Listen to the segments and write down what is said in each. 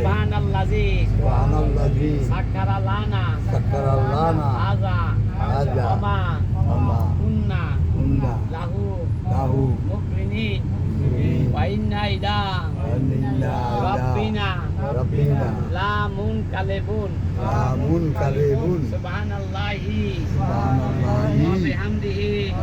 Subhanallah, Subhanallazi Subhanallah, Sakaralana. Kunna. Lahu. Lahu. Wa inna ila. Rabbina. Rabbina. La munkalibun. La munkalibun. Subhanallahi. Subhanallahi.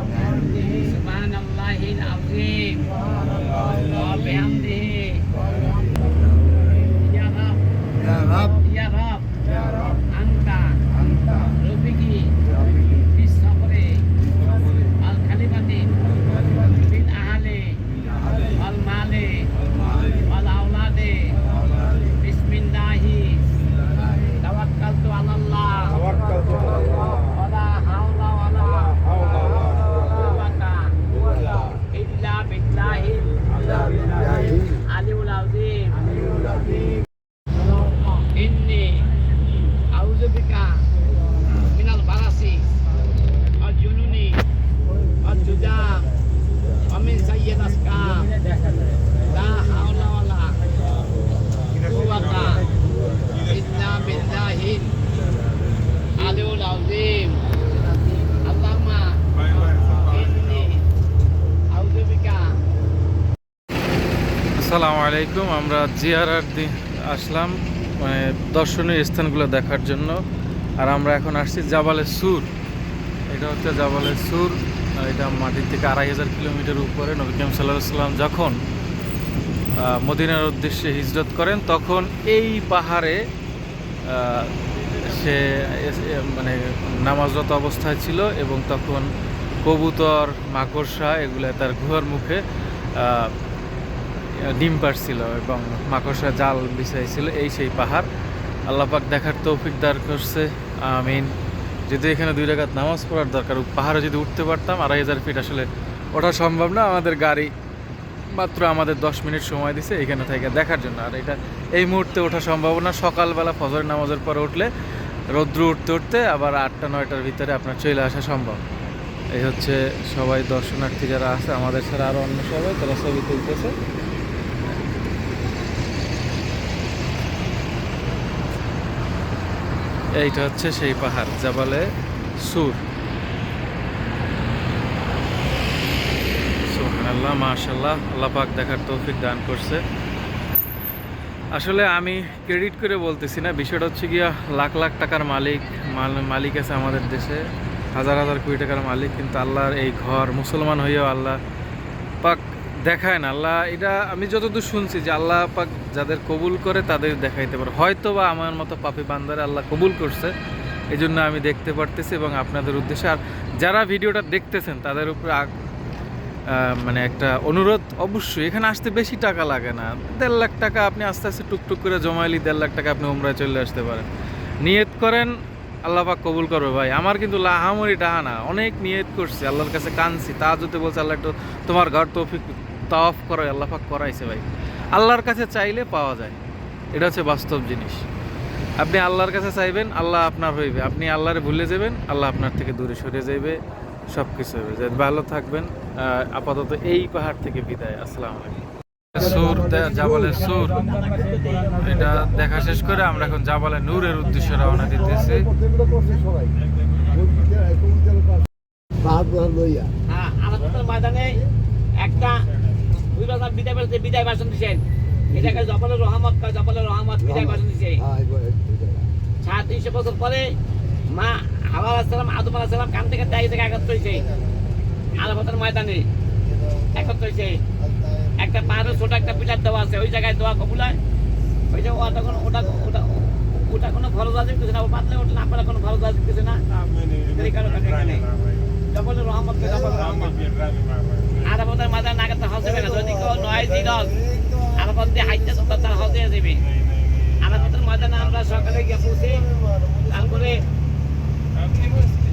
আলাইকুম, আমরা জিয়ারার আসলাম মানে দর্শনীয় স্থানগুলো দেখার জন্য। আর আমরা এখন আসছি জাবালে সুর। এটা হচ্ছে জাবালে সুর এটা মাটির থেকে আড়াই হাজার কিলোমিটার উপরে নবী কাম সাল্লাহ সাল্লাম যখন মদিনার উদ্দেশ্যে হিজরত করেন, তখন এই পাহাড়ে সে মানে নামাজরত অবস্থায় ছিল এবং তখন কবুতর, মাকড়সা, এগুলো তার গুহার মুখে ডিম পাড়ছিল এবং মাকড়সা জাল বিছাইছিল এই সেই পাহাড়। আল্লাপাক দেখার তৌফিক দার করছে। আমিন। যদি এখানে দুই রাকাত নামাজ পড়ার দরকার পাহাড়ে যদি উঠতে পারতাম, আড়াই হাজার ফিট আসলে ওঠা সম্ভব না। আমাদের গাড়ি মাত্র আমাদের দশ মিনিট সময় দিছে এখানে থেকে দেখার জন্য। আর এটা এই মুহূর্তে ওঠা সম্ভব না। সকালবেলা ফজর নামাজের পরে উঠলে রৌদ্র উঠতে উঠতে আবার আটটা, নয়টার ভিতরে আপনার চলে আসা সম্ভব। এই হচ্ছে সবাই দর্শনার্থী যারা আছে। আমাদের ছাড়া আরও অন্য সবাই তারা ছবি তুলতেছে। এইটা হচ্ছে সেই পাহাড়, জাবালে সুর। সুবহানাল্লাহ মাশাল্লাহ আল্লাহ পাক দেখার তৌফিক দান করছে। আসলে আমি ক্রেডিট করে বলতেছি না, বিষয়টা হচ্ছে গিয়া লাখ লাখ টাকার মালিক, মাল- মালিক আছে আমাদের দেশে, হাজার হাজার কোটি টাকার মালিক, কিন্তু আল্লাহর এই ঘর মুসলমান হইয়াও আল্লাহ দেখায় না, আল্লাহ এটা আমি যতদূর শুনছি যে আল্লাহ পাক যাদের কবুল করে তাদের দেখাইতে পারে। হয়তো বা আমার মতো পাপি বান্দারে আল্লাহ কবুল করছে এই জন্য আমি দেখতে পারতেছি এবং আপনাদের উদ্দেশ্যে। আর যারা ভিডিওটা দেখতেছেন, তাদের উপরে মানে একটা অনুরোধ, অবশ্যই এখানে আসতে বেশি টাকা লাগে না। দেড় লাখ টাকা আপনি আস্তে আস্তে টুকটুক করে জমাইলি দেড় লাখ টাকা আপনি উমরায় চলে আসতে পারেন। নিয়ত করেন, আল্লাহ পাক কবুল করবে ভাই। আমার কিন্তু লাহামরি টাহা না, অনেক নিয়ত করছি, আল্লাহর কাছে কানছি তা যদি বলছে, আল্লাহ একটু তোমার ঘর তৌফিক তাওয়াফ করো আল্লাহ পাক করাইছে ভাই। আল্লাহর কাছে চাইলে পাওয়া যায়। এটা হচ্ছে বাস্তব জিনিস। আপনি আল্লাহর কাছে চাইবেন আল্লাহ আপনার হইবে। আপনি আল্লাহরে ভুলে যাবেন আল্লাহ আপনার থেকে দূরে সরে যাইবে সব কিছু হবে যে ভালো থাকবেন। আহ, আপাতত এই পাহাড় থেকে বিদায়। আসসালামু আলাইকুম। সুর জাবালের সুর। এটা দেখা শেষ করে আমরা এখন জাবালে নূরের উদ্দেশ্যে রওনা দিতেছি। হ্যাঁ আমাদের ময়দানে একটা দুই বছর বিদায় ভাষণ বিদায় ভাষণ দিচ্ছেন এটাকে জবলের রহমত কয়? জবলের রহমত বিদায় ভাষণ দিচ্ছে হ্যাঁ সাড়ে তিনশো বছর পরে মা হাওয়া আসসালাম আদম আলাহিসাল্লাম কান থেকে দায়ী থেকে একত্র হয়েছে আলাপতার ময়দানে একত্র হয়েছে একটা পাহাড়ের ছোট একটা পিলার দেওয়া আছে। ওই জায়গায় দোয়া কবুল হয়। ওই যে ওটা কোনো ওটা ওটা ওটা কোনো ফরজ আজ দিতেছে না। পাতলে ওটা না পারে কোনো ফরজ আজ দিতেছে না? এখানে। জবলের রহমত। কে জবলের রহমত আর আমাদের মাথায় না করতে হসে না। যদি কেউ নয় দিল আর দিয়ে হাইতে তো তার হসে যাবে। আর আমাদের ময়দানে আমরা সকালে গিয়ে পৌঁছে তারপরে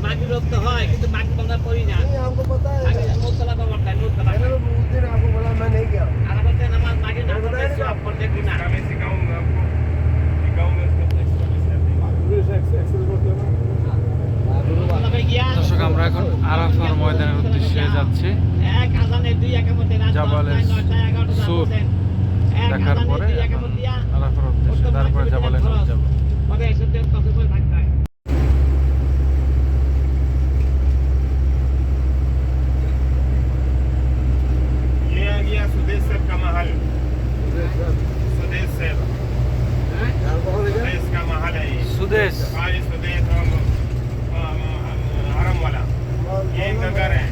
মাটি রোপতে হয় কিন্তু মাটি আমরা করি না। মুসলা তো বর্তায় মুসলা আর সুন্দর দেখার পরে আরাফার উদ্দেশ্যে তারপরে যাবলে যাব। सुदेश सुदेश हरम वाला यही नगर है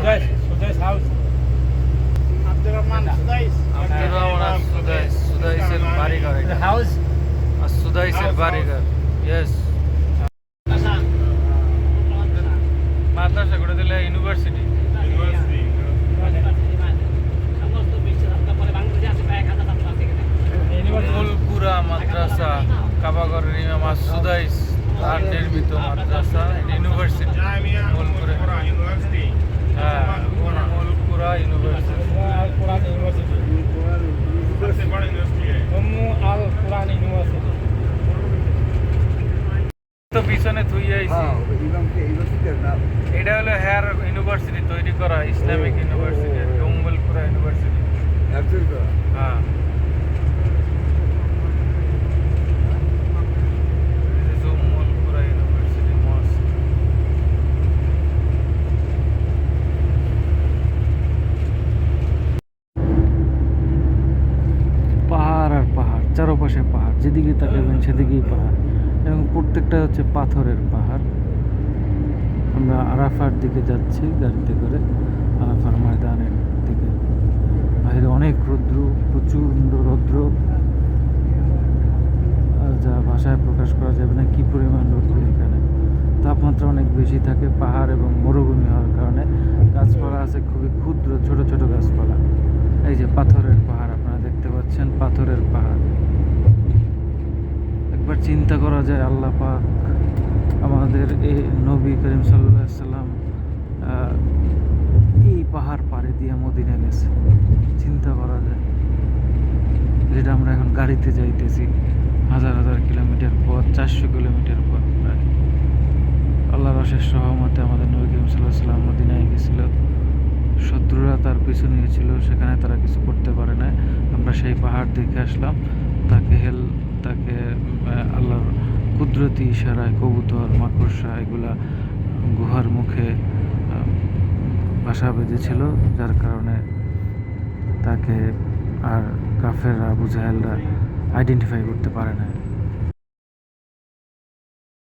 Sudais, Sudais House. Abdurrahman Sudais. Abdurrahman Sudais. Sudais El Barigar. The house? Sudais El Barigar. Yes. মাদ্রাসা করে দিলে ইউনিভার্সিটি ইউনিভার্সিটি ফুলপুরা মাদ্রাসা কাবাগরের ইমাম সুদাইস তার নির্মিত মাদ্রাসা ইউনিভার্সিটি ফুলপুরা ইউনিভার্সিটি કોલપુરા পিছনে থুই এটা হলো হেয়ার ইউনিভার্সিটি তৈরি করা ইসলামিক ইউনিভার্সিটি জঙ্গলপুরা ইউনিভার্সিটি হ্যাঁ যেদিকে তাকাবেন সেদিকেই পাহাড়। এবং প্রত্যেকটা হচ্ছে পাথরের পাহাড়। আমরা আরাফার দিকে যাচ্ছি গাড়িতে করে। আরাফার ময়দানের দিকে। বাইরে অনেক রৌদ্র প্রচুর রৌদ্র। যা ভাষায় প্রকাশ করা যাবে না, কী পরিমাণ রৌদ্র এখানে। তাপমাত্রা অনেক বেশি থাকে পাহাড় এবং মরুভূমি হওয়ার কারণে। গাছপালা আছে খুবই ক্ষুদ্র, ছোট ছোট গাছপালা। এই যে পাথরের পাহাড় আপনারা দেখতে পাচ্ছেন, পাথরের পাহাড়। একবার চিন্তা করা যায়, আল্লাহ পাক আমাদের এই নবী করিম সাল্লাম এই পাহাড় পাড়ে দিয়ে মদিনা গেছে। চিন্তা করা যায়। যেটা আমরা এখন গাড়িতে যাইতেছি, হাজার হাজার কিলোমিটার পথ, চারশো কিলোমিটার পথ প্রায়। আল্লাহর অশেষ সহমতে আমাদের নবী করিম সাল্লাহ সাল্লাম মদিনায় গেছিল। শত্রুরা তার পিছু নিয়েছিল সেখানে তারা কিছু করতে পারে না আমরা সেই পাহাড় দেখে আসলাম, তাকে হেল তাকে আল্লাহর কুদরতি ইশারায় কবুতর, মাকড়সা এগুলা গুহার মুখে বাসা বেঁধেছিল, যার কারণে তাকে আর কাফেররা আবু জাহেলরা আইডেন্টিফাই করতে পারে না